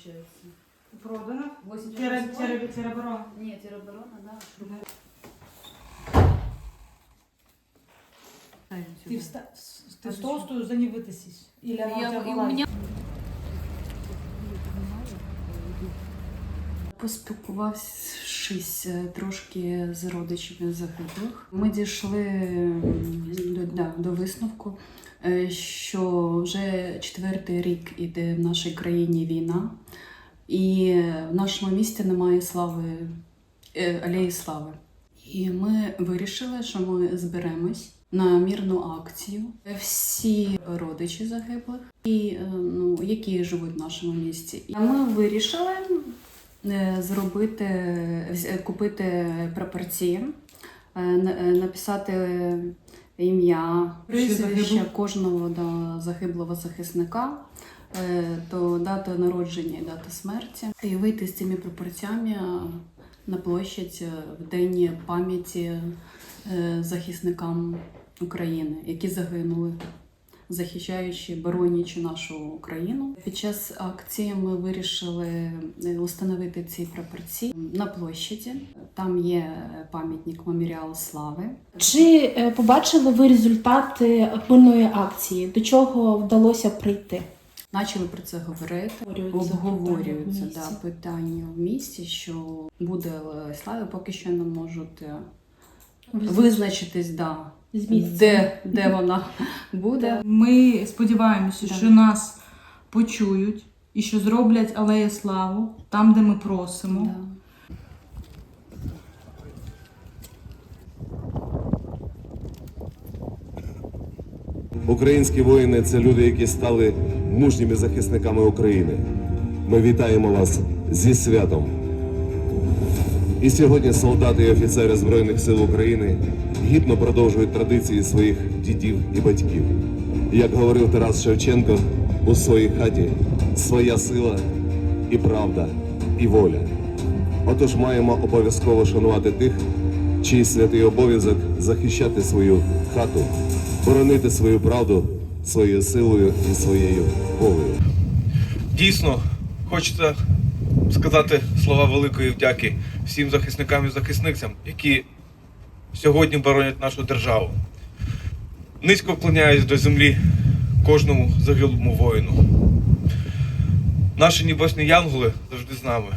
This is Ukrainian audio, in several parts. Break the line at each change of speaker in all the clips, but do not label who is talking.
получается.
Продано.
88
Тере- тере- Тероборона.
Нет, тероборона, да. шруб. Ставим
Ты,
сюда.
вста... с- ты с толстую за не вытащишь. Или она у
Я-
тебя
и у
вылазит?
меня- Поспілкувавшись е, трошки з родичами загиблих, ми дійшли до, да, до висновку, е, що вже четвертий рік іде в нашій країні війна, і в нашому місті немає слави е, алеї слави. І ми вирішили, що ми зберемось на мірну акцію. Всі родичі загиблих, і ну, які живуть в нашому місті. І ми вирішили зробити, купити прапорці, е, е, написати ім'я, прізвище кожного да, загиблого захисника, е, то дата народження і дата смерті, і вийти з цими пропорціями на площадь е, в день пам'яті е, захисникам України, які загинули, захищаючи, боронячи нашу Україну. Під час акції ми вирішили е, установити ці прапорці на площаді. Там є пам'ятник меморіал слави.
Чи е, побачили ви результати мирної акції? До чого вдалося прийти?
Почали про це говорити.
Обговорюються питання в
да,
місті.
питання в місті, що буде е, слава, поки що не можуть визначитись, да,
З місцем.
де, де вона буде.
Ми сподіваємося,
Да.
що нас почують і що зроблять алея славу там, де ми просимо.
Да.
Українські воїни це люди, які стали мужніми захисниками України. Ми вітаємо вас зі святом. І сьогодні солдати і офіцери Збройних сил України гідно продовжують традиції своїх дідів і батьків. Як говорив Тарас Шевченко, у своїй хаті своя сила і правда, і воля. Отож маємо обов'язково шанувати тих, чий святий обов'язок захищати свою хату, боронити свою правду своєю силою і своєю волею.
Дійсно, хочеться сказати слова великої вдяки всім захисникам і захисницям, які сьогодні боронять нашу державу. Низько вклоняюсь до землі кожному загиблому воїну. Наші небесні янголи завжди з нами.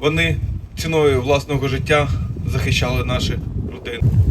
Вони ціною власного життя захищали наші родини.